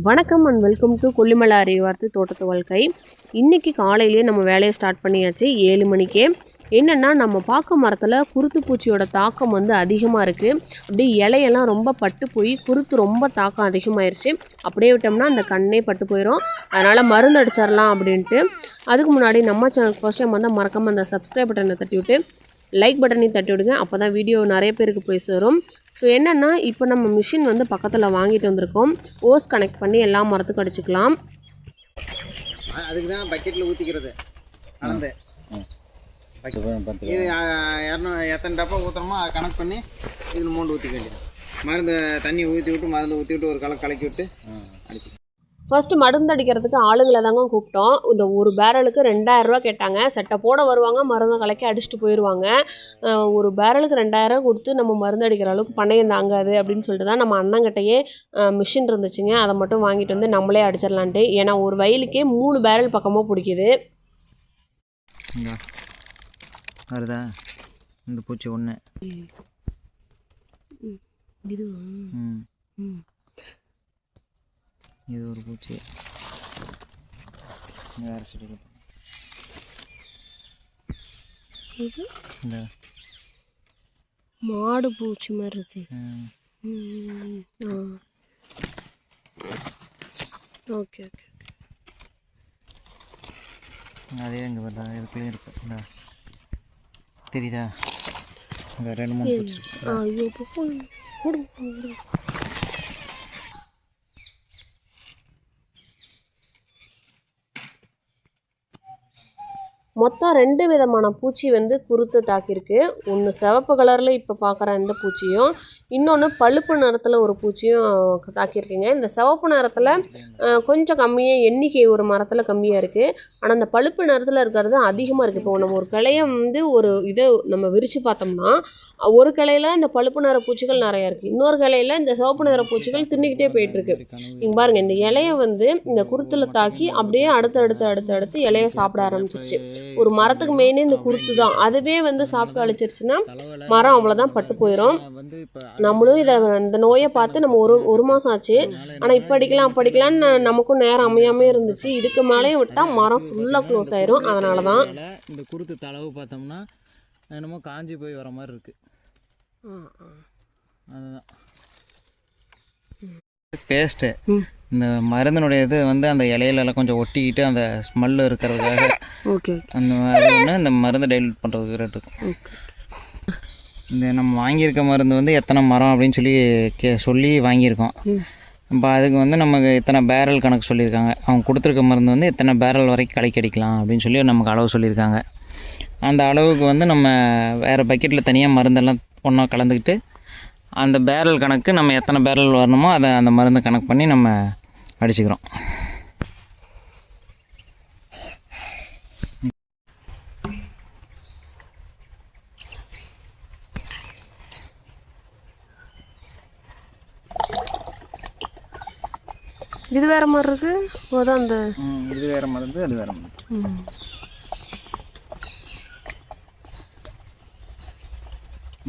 வணக்கம் and welcome to Kollimalai அறிவார்த்து தோட்டத்து வாழ்க்கை. இன்றைக்கி காலையிலேயே நம்ம வேலையை ஸ்டார்ட் பண்ணியாச்சு ஏழு மணிக்கே. என்னென்னா நம்ம பாக்கு மரத்தில் குருத்து பூச்சியோட தாக்கம் வந்து அதிகமாக இருக்குது அப்படியே இலையெல்லாம் ரொம்ப பட்டு போய் குருத்து ரொம்ப தாக்கம் அதிகமாயிருச்சு. அப்படியே விட்டோம்னா அந்த கண்ணே பட்டு போயிடும் அதனால் மருந்து அடிச்சிடலாம் அப்படின்ட்டு. அதுக்கு முன்னாடி நம்ம சேனலுக்கு ஃபஸ்ட் டைம் வந்தால் மறக்காமல் அந்த சப்ஸ்கிரைப் பட்டனை தட்டி விட்டு லைக் பட்டனையும் தட்டி விடுங்க அப்போ தான் வீடியோ நிறைய பேருக்கு போய் சேரும். ஸோ என்னென்னா இப்போ நம்ம மிஷின் வந்து பக்கத்தில் வாங்கிட்டு வந்திருக்கோம். ஓஸ் கனெக்ட் பண்ணி எல்லா மரத்துக்கும் அடிச்சுக்கலாம். அதுக்கு தான் பக்கெட்டில் ஊற்றிக்கிறது கலந்து இது இரநூ எத்தனை டப்பா ஊற்றுறோமோ அதை கனெக்ட் பண்ணி இதில் மூண்டு ஊற்றிக்க வேண்டியது மருந்து தண்ணி ஊற்றி விட்டு மருந்து ஊற்றி விட்டு ஒரு கலை கலக்கி விட்டு ஃபர்ஸ்ட் மருந்து அடிக்கிறதுக்கு ஆளுங்களை தாங்க கூப்பிட்டோம். இந்த ஒரு பேரலுக்கு ரெண்டாயிரம் ரூபா கேட்டாங்க. சட்டை போட வருவாங்க மருந்து கலக்கி அடிச்சுட்டு போயிடுவாங்க ஒரு பேரலுக்கு ரெண்டாயிரம் கொடுத்து நம்ம மருந்து அடிக்கிற அளவுக்கு பணையம் தாங்காது அப்படின்னு சொல்லிட்டு தான் நம்ம அண்ணங்கிட்டயே மிஷின் இருந்துச்சுங்க. அதை மட்டும் வாங்கிட்டு வந்து நம்மளே அடிச்சிடலான்ட்டு. ஏன்னா ஒரு வயலுக்கே மூணு பேரல் பக்கமாக பிடிக்குது. வருதா இந்த பூச்சி ஒன்று ம். இது ஒரு பூச்சி. வேறு செடி. இது? இந்த. மாடு பூச்சி மாதிரி இருக்கு. ஓகே ஓகே அதே இங்கே வருதா இதுக்குள்ளேயும் இருக்கு. இந்த. தெரியுதா? ரெண்டு மூணு பூச்சி ஐயோ போ, போ. மொத்தம் ரெண்டு விதமான பூச்சி வந்து குருத்து தாக்கியிருக்கு. ஒன்று சிவப்பு கலரில் இப்போ பார்க்குற இந்த பூச்சியும் இன்னொன்று பழுப்பு நிறத்தில் ஒரு பூச்சியும் தாக்கியிருக்குங்க. இந்த சிவப்பு நிறத்தில் கொஞ்சம் கம்மியாக எண்ணிக்கை ஒரு மரத்தில் கம்மியாக இருக்குது ஆனால் அந்த பழுப்பு நிறத்தில் இருக்கிறது அதிகமாக இருக்குது இப்போ நம்ம ஒரு கிளைய வந்து ஒரு இதை நம்ம விரித்து பார்த்தோம்னா ஒரு கிளையில இந்த பழுப்பு நிற பூச்சிகள் நிறையா இருக்குது இன்னொரு கிளையில் இந்த சிவப்பு நிற பூச்சிகள் தின்னுக்கிட்டே போயிட்டுருக்கு நீங்கள் பாருங்கள் இந்த இலையை வந்து இந்த குருத்தில் தாக்கி அப்படியே அடுத்து அடுத்து அடுத்து அடுத்து சாப்பிட ஆரம்பிச்சிருச்சு. ஒரு மரத்துக்கு மெயினே இந்த குருத்து தான். அதுவே வந்து சாப்பிட்டு அழிச்சிருச்சுன்னா மரம் அவ்வளோதான் பட்டு போயிடும் நம்மளும் இதை இந்த நோயை பார்த்து நம்ம ஒரு ஒரு மாதம் ஆச்சு. ஆனால் இப்போ அடிக்கலாம் அப்போ அடிக்கலாம்னு நமக்கும் நேரம் அமையாமே இருந்துச்சு. இதுக்கு மேலேயும் விட்டால் மரம் ஃபுல்லாக க்ளோஸ் ஆயிரும். அதனால தான் இந்த குருத்து தளவு பார்த்தோம்னா என்னமோ காஞ்சி போய் வர மாதிரி இருக்கு. அதுதான். பேஸ்ட்டு. இந்த மருந்தினுடைய இது வந்து அந்த இலையிலலாம் கொஞ்சம் ஒட்டிக்கிட்டு அந்த ஸ்மெல்லு இருக்கிறதுக்காக ஓகே அந்த அது ஒன்று இந்த மருந்து டைல்யூட் பண்ணுறதுக்கு இருக்கும் இந்த நம்ம வாங்கியிருக்க மருந்து வந்து எத்தனை மரம் அப்படின்னு சொல்லி கே சொல்லி வாங்கியிருக்கோம். இப்போ அதுக்கு வந்து நமக்கு இத்தனை பேரல் கணக்கு சொல்லியிருக்காங்க. அவங்க கொடுத்துருக்க மருந்து வந்து இத்தனை பேரல் வரைக்கும் கலைக்கு அடிக்கலாம் அப்படின்னு சொல்லி நமக்கு அளவு சொல்லியிருக்காங்க. அந்த அளவுக்கு வந்து நம்ம வேறு பக்கெட்டில் தனியாக மருந்தெல்லாம் ஒன்றா கலந்துக்கிட்டு அந்த பேரல் கணக்கு நம்ம எத்தனை பேரல் வரணுமோ அதை அந்த மருந்து கணக்கு பண்ணி நம்ம அடிச்சுக்கிறோம். இது வேற மாதிரி இருக்கு? அதான் அந்த இது வேறு மருந்து அது வேறு மருந்து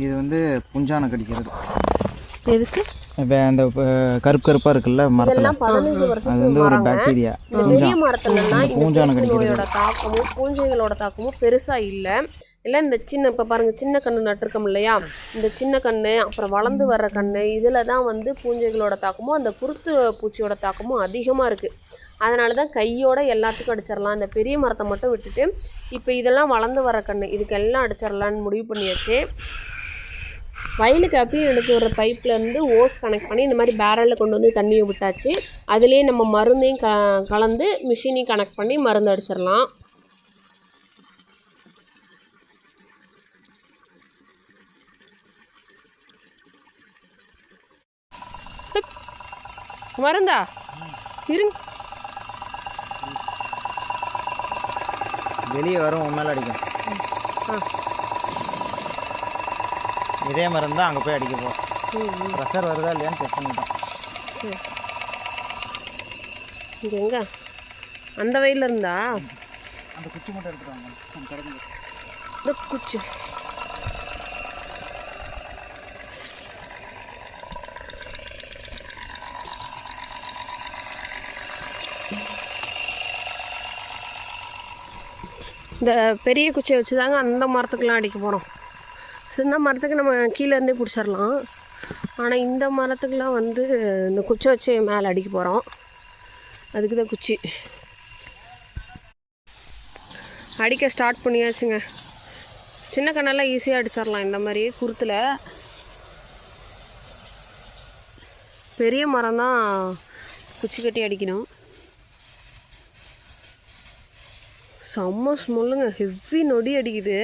இது வந்து புஞ்சானை கடிக்கிறது. எதுக்கு? அந்த கருப்பு கருப்பாக இருக்குல்ல மரத்தில்? அது வந்து ஒரு பாக்டீரியா பெரிய மரத்துலலாம் பூஞ்சானை. நோயோட தாக்கமும் பூஞ்சைகளோட தாக்கமும் பெருசா இல்லை. எல்லாம் இந்த சின்ன இப்போ பாருங்க சின்ன கண்ணு நட்டிருக்கோம் இல்லையா? இந்த சின்ன கண்ணு அப்புறம் வளர்ந்து வர்ற கண்ணு இதில் தான் வந்து பூஞ்சைகளோட தாக்கமும் அந்த குருத்து பூச்சியோட தாக்கமும் அதிகமாக இருக்குது அதனால தான் கையோட எல்லாத்துக்கும் அடிச்சிடலாம். இந்த பெரிய மரத்தை மட்டும் விட்டுட்டு இப்போ இதெல்லாம் வளர்ந்து வர கண்ணு இதுக்கெல்லாம் அடிச்சிடலான்னு முடிவு பண்ணியாச்சு. வயலுக்கு அப்படியே எடுத்து வர பைப்ல இருந்து ஓஸ் கனெக்ட் பண்ணி இந்த மாதிரி பேரலில் கொண்டு வந்து தண்ணியை விட்டாச்சு. அதுலேயே நம்ம மருந்தையும் க கலந்து மிஷினையும் கனெக்ட் பண்ணி மருந்து அடிச்சிடலாம். மருந்தா? இருங்க. வெளியே வரும் மேலே அடிக்கும். ஆ. இதே மருந்து இருந்தால் அங்கே போய் அடிக்க போகிறோம் ப்ரெஷர் வருதா இல்லையான்னு செக் பண்ணிட்டோம். சரி. எங்க? அந்த வயலில் இருந்தா? அந்த குச்சி மட்டும் எடுத்துட்டாங்க இந்த குச்சி. இந்த பெரிய குச்சியை வச்சுதாங்க அந்த மரத்துக்கெலாம் அடிக்க போகிறோம் சின்ன மரத்துக்கு நம்ம கீழே இருந்தே பிடிச்சிடலாம் ஆனால் இந்த மரத்துக்கெலாம் வந்து இந்த குச்சை வச்சு மேலே அடிக்க போகிறோம் அதுக்கு தான் குச்சி. அடிக்க ஸ்டார்ட் பண்ணியாச்சுங்க. சின்ன கண்ணெல்லாம் ஈஸியாக அடிச்சிடலாம் இந்த மாதிரி குருத்தில். பெரிய மரம் தான் குச்சி கட்டி அடிக்கணும். செம்ம ஸ்மெல்லுங்க ஹெவி நொடி அடிக்குது.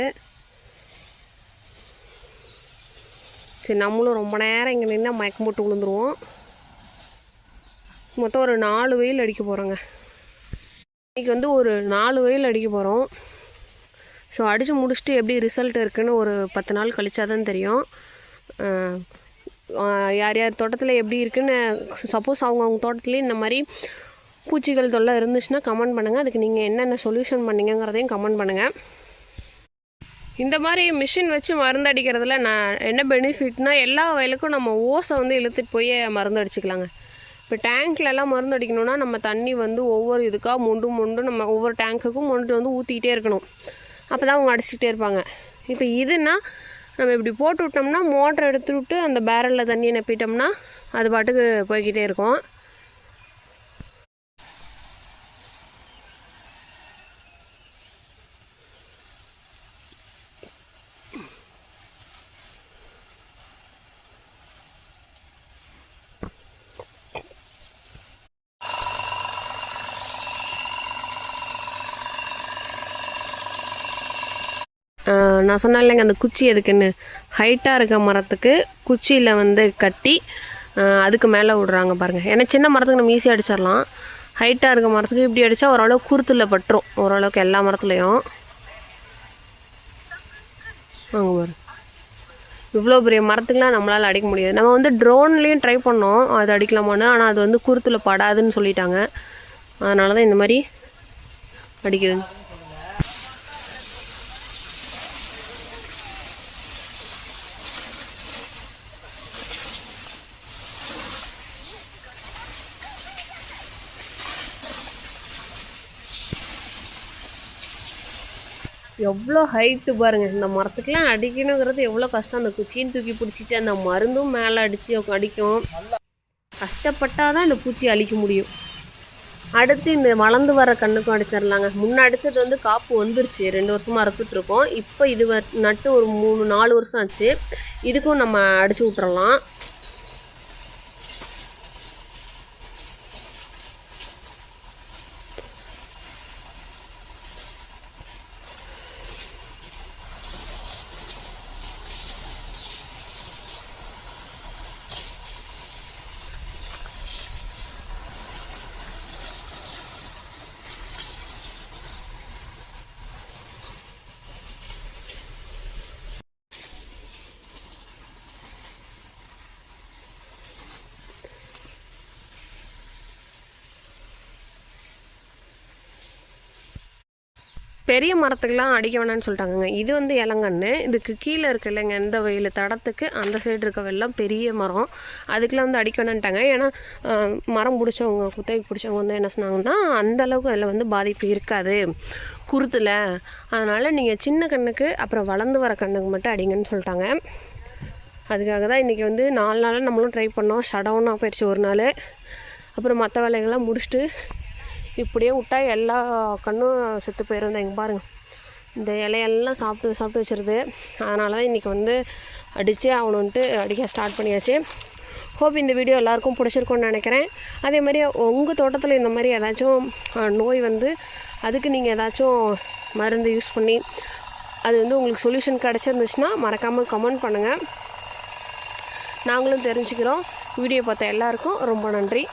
சரி நம்மளும் ரொம்ப நேரம் இங்கே நின்று மயக்கம் போட்டு விழுந்துருவோம். மொத்தம் ஒரு நாலு வெயில் அடிக்க போகிறோங்க இன்றைக்கி வந்து ஒரு நாலு வெயில் அடிக்க போகிறோம் ஸோ அடித்து முடிச்சுட்டு எப்படி ரிசல்ட் இருக்குதுன்னு ஒரு பத்து நாள் கழிச்சா தான் தெரியும் யார் யார் தோட்டத்தில் எப்படி இருக்குன்னு சப்போஸ் அவங்க அவங்க தோட்டத்துலேயே இந்த மாதிரி பூச்சிகள் தொல்லை இருந்துச்சுன்னா கமெண்ட் பண்ணுங்கள் அதுக்கு நீங்கள் என்னென்ன சொல்யூஷன் பண்ணீங்கங்கிறதையும் கமெண்ட் பண்ணுங்கள் இந்த மாதிரி மிஷின் வச்சு மருந்து அடிக்கிறதுல நான் என்ன பெனிஃபிட்னா எல்லா வயலுக்கும் நம்ம ஓசை வந்து இழுத்துட்டு போய் மருந்து அடிச்சுக்கலாங்க. இப்போ டேங்க்லலாம் மருந்து அடிக்கணும்னா நம்ம தண்ணி வந்து ஒவ்வொரு இதுக்காக மொண்டு மொண்டு நம்ம ஒவ்வொரு டேங்க்குக்கும் மொண்டு வந்து ஊற்றிக்கிட்டே இருக்கணும். அப்போ தான் அவங்க அடிச்சுக்கிட்டே இருப்பாங்க. இப்போ இதுனா நம்ம இப்படி போட்டு விட்டோம்னா மோட்டர் எடுத்து விட்டு அந்த பேரலில் தண்ணியை நப்பிட்டோம்னா அது பாட்டுக்கு போய்கிட்டே இருக்கும். நான் சொன்னேன் இல்லைங்க அந்த குச்சி எதுக்குன்னு. ஹைட்டாக இருக்க மரத்துக்கு குச்சியில் வந்து கட்டி அதுக்கு மேலே விடுறாங்க பாருங்கள் ஏன்னா சின்ன மரத்துக்கு நம்ம ஈஸியாக அடிச்சிடலாம். ஹைட்டாக இருக்க மரத்துக்கு இப்படி அடித்தா ஓரளவு குருத்தில் பட்டுரும். ஓரளவுக்கு எல்லா மரத்துலேயும். வாங்க பாரு இவ்வளோ பெரிய மரத்துக்குலாம் நம்மளால் அடிக்க முடியாது. நம்ம வந்து ட்ரோன்லேயும் ட்ரை பண்ணோம் அது அடிக்கலாமான்னு. ஆனால் அது வந்து குருத்தில் படாதுன்னு சொல்லிட்டாங்க. அதனால தான் இந்த மாதிரி அடிக்கிறது. எவ்வளோ ஹைட்டு பாருங்கள் இந்த மரத்துக்குலாம் அடிக்கணுங்கிறது எவ்வளோ கஷ்டம். அந்த குச்சியும் தூக்கி பிடிச்சிட்டு அந்த மருந்தும் மேலே அடித்து அடிக்கும். கஷ்டப்பட்டால் தான் இந்த பூச்சி அழிக்க முடியும். அடுத்து இந்த வளர்ந்து வர கண்ணுக்கும் அடிச்சிடலாங்க முன்னே அடித்தது வந்து காப்பு வந்துருச்சு. ரெண்டு வருஷமாக அறுத்துட்ருக்கோம் இப்போ இது வ- நட்டு ஒரு மூணு நாலு வருஷம் ஆச்சு. இதுக்கும் நம்ம அடித்து விட்றலாம் பெரிய மரத்துக்கெலாம் அடிக்க வேணாம்னு சொல்லிட்டாங்கங்க. இது வந்து இலங்கன்னு இதுக்கு கீழே இருக்க இல்லைங்க இந்த வெயில் தடத்துக்கு அந்த சைடு இருக்கவெல்லாம் பெரிய மரம். அதுக்கெலாம் வந்து அடிக்க வேணான்ட்டாங்க ஏன்னா மரம் பிடிச்சவங்க குத்தகை பிடிச்சவங்க வந்து என்ன சொன்னாங்கன்னா அந்தளவுக்கு அதில் வந்து பாதிப்பு இருக்காது. குருத்தில். அதனால் நீங்கள் சின்ன கண்ணுக்கு அப்புறம் வளர்ந்து வர கண்ணுக்கு மட்டும் அடிங்கன்னு சொல்லிட்டாங்க. அதுக்காக தான் இன்றைக்கி வந்து நாலு நாளாக நம்மளும் ட்ரை பண்ணோம். ஷடவுனாக போயிடுச்சு ஒரு நாள். அப்புறம் மற்ற வேலைகள்லாம் முடிச்சுட்டு இப்படியே விட்டா எல்லா கண்ணும் செத்து போயிடும் இங்கே பாருங்கள் இந்த இலையெல்லாம் சாப்பிட்டு சாப்பிட்டு வச்சிருது. அதனால தான் இன்றைக்கி வந்து அடித்தே ஆகணுன்ட்டு அடிக்க ஸ்டார்ட் பண்ணியாச்சு. ஹோப் இந்த வீடியோ எல்லாருக்கும் பிடிச்சிருக்கும்னு நினைக்கிறேன். அதே மாதிரி உங்கள் தோட்டத்தில் இந்த மாதிரி ஏதாச்சும் நோய் வந்து அதுக்கு நீங்கள் ஏதாச்சும் மருந்து யூஸ் பண்ணி அது வந்து உங்களுக்கு சொல்யூஷன் கிடச்சிருந்துச்சுன்னா மறக்காமல் கமெண்ட் பண்ணுங்கள் நாங்களும் தெரிஞ்சுக்கிறோம். வீடியோ பார்த்த எல்லாருக்கும் ரொம்ப நன்றி.